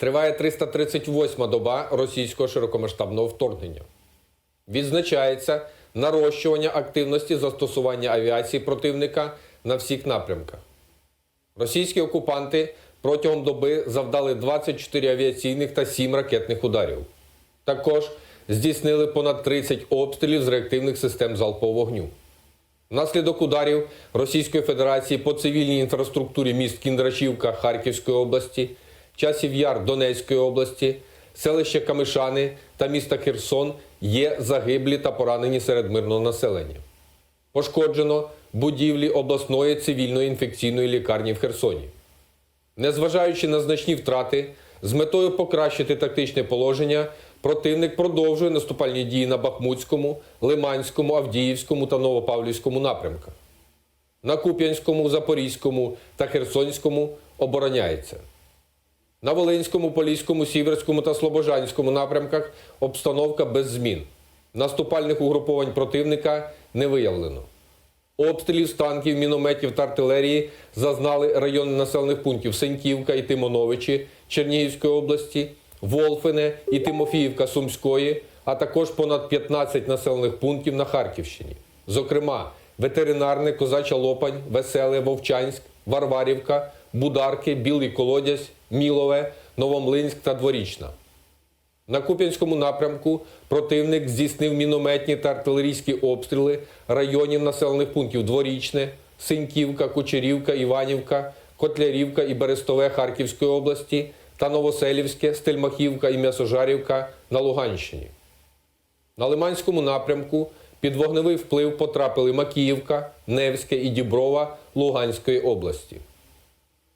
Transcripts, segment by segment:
Триває 338-ма доба російського широкомасштабного вторгнення. Відзначається нарощування активності застосування авіації противника на всіх напрямках. Російські окупанти протягом доби завдали 24 авіаційних та 7 ракетних ударів. Також здійснили понад 30 обстрілів з реактивних систем залпового вогню. Внаслідок ударів Російської Федерації по цивільній інфраструктурі міст Кіндрашівка Харківської області, часів Яр Донецької області, селища Камишани та міста Херсон є загиблі та поранені серед мирного населення. Пошкоджено будівлі обласної цивільної інфекційної лікарні в Херсоні. Незважаючи на значні втрати, з метою покращити тактичне положення, противник продовжує наступальні дії на Бахмутському, Лиманському, Авдіївському та Новопавлівському напрямках. На Куп'янському, Запорізькому та Херсонському обороняється. На Волинському, Поліському, Сіверському та Слобожанському напрямках обстановка без змін. Наступальних угруповань противника не виявлено. Обстрілів з танків, мінометів та артилерії зазнали райони населених пунктів Сеньківка і Тимоновичі Чернігівської області, Волфине і Тимофіївка Сумської, а також понад 15 населених пунктів на Харківщині. Зокрема, ветеринарне, Козача Лопань, Веселе, Вовчанськ, Варварівка, Бударки, Білий Колодязь, Мілове, Новомлинськ та Дворічна. На Куп'янському напрямку противник здійснив мінометні та артилерійські обстріли районів населених пунктів Дворічне, Синьківка, Кучерівка, Іванівка, Котлярівка і Берестове Харківської області та Новоселівське, Стельмахівка і М'ясожарівка на Луганщині. На Лиманському напрямку під вогневий вплив потрапили Макіївка, Невське і Діброва Луганської області.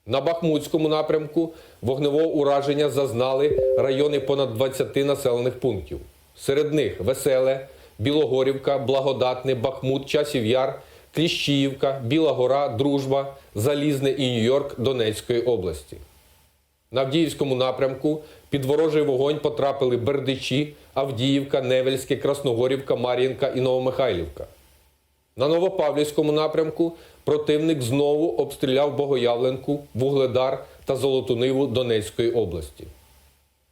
На Бахмутському напрямку вогневого ураження зазнали райони понад 20 населених пунктів. Серед них Веселе, Білогорівка, Благодатне, Бахмут, Часів Яр, Кліщіївка, Біла Гора, Дружба, Залізне і Нью-Йорк Донецької області. На Авдіївському напрямку під ворожий вогонь потрапили Бердичі, Авдіївка, Невельське, Красногорівка, Мар'їнка і Новомихайлівка. На Новопавлівському напрямку противник знову обстріляв Богоявленку, Вугледар та Золоту Ниву Донецької області.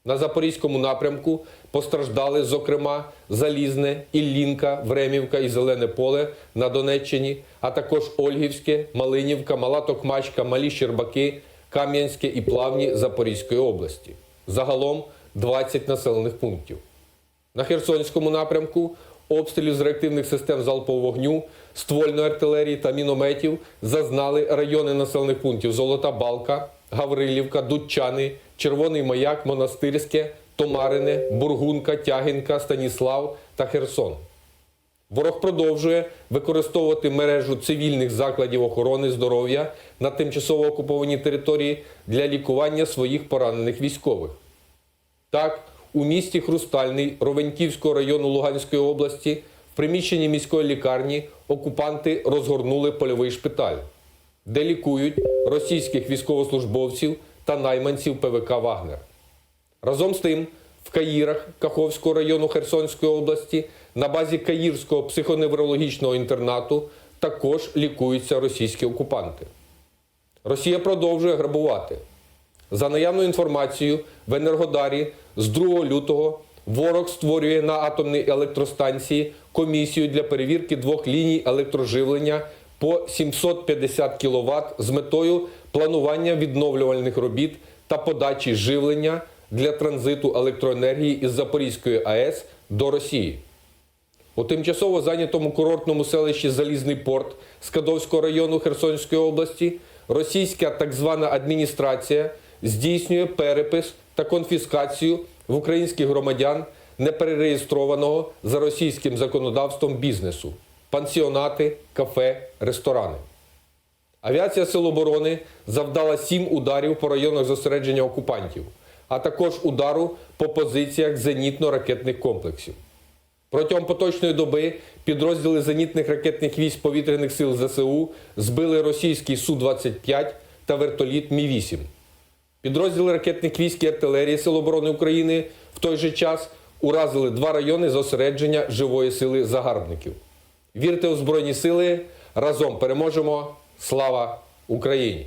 На Запорізькому напрямку постраждали, зокрема, Залізне, Іллінка, Времівка і Зелене поле на Донеччині, а також Ольгівське, Малинівка, Мала Токмачка, Малі Щербаки, Кам'янське і Плавні Запорізької області. Загалом 20 населених пунктів. На Херсонському напрямку обстрілів з реактивних систем залпового вогню, ствольної артилерії та мінометів зазнали райони населених пунктів Золота Балка, Гаврилівка, Дудчани, Червоний Маяк, Монастирське, Томарине, Бургунка, Тягінка, Станіслав та Херсон. Ворог продовжує використовувати мережу цивільних закладів охорони здоров'я на тимчасово окупованій території для лікування своїх поранених військових. Так, у місті Хрустальний Ровеньківського району Луганської області в приміщенні міської лікарні окупанти розгорнули польовий шпиталь, де лікують російських військовослужбовців та найманців ПВК Вагнер. Разом з тим, в Каїрах Каховського району Херсонської області на базі Каїрського психоневрологічного інтернату також лікуються російські окупанти. Росія продовжує грабувати. За наявною інформацією, в Енергодарі з 2 лютого ворог створює на атомній електростанції комісію для перевірки двох ліній електроживлення по 750 кВт з метою планування відновлювальних робіт та подачі живлення для транзиту електроенергії із Запорізької АЕС до Росії. У тимчасово зайнятому курортному селищі Залізний порт Скадовського району Херсонської області російська так звана адміністрація здійснює перепис та конфіскацію в українських громадян неперереєстрованого за російським законодавством бізнесу пансіонати, кафе, ресторани. Авіація Сил оборони завдала сім ударів по районах зосередження окупантів, а також удару по позиціях зенітно-ракетних комплексів. Протягом поточної доби підрозділи зенітних ракетних військ повітряних сил ЗСУ збили російський Су-25 та вертоліт Мі-8. Підрозділи ракетних військ і артилерії Сил оборони України в той же час уразили два райони зосередження живої сили загарбників. Вірте у Збройні сили! Разом переможемо! Слава Україні!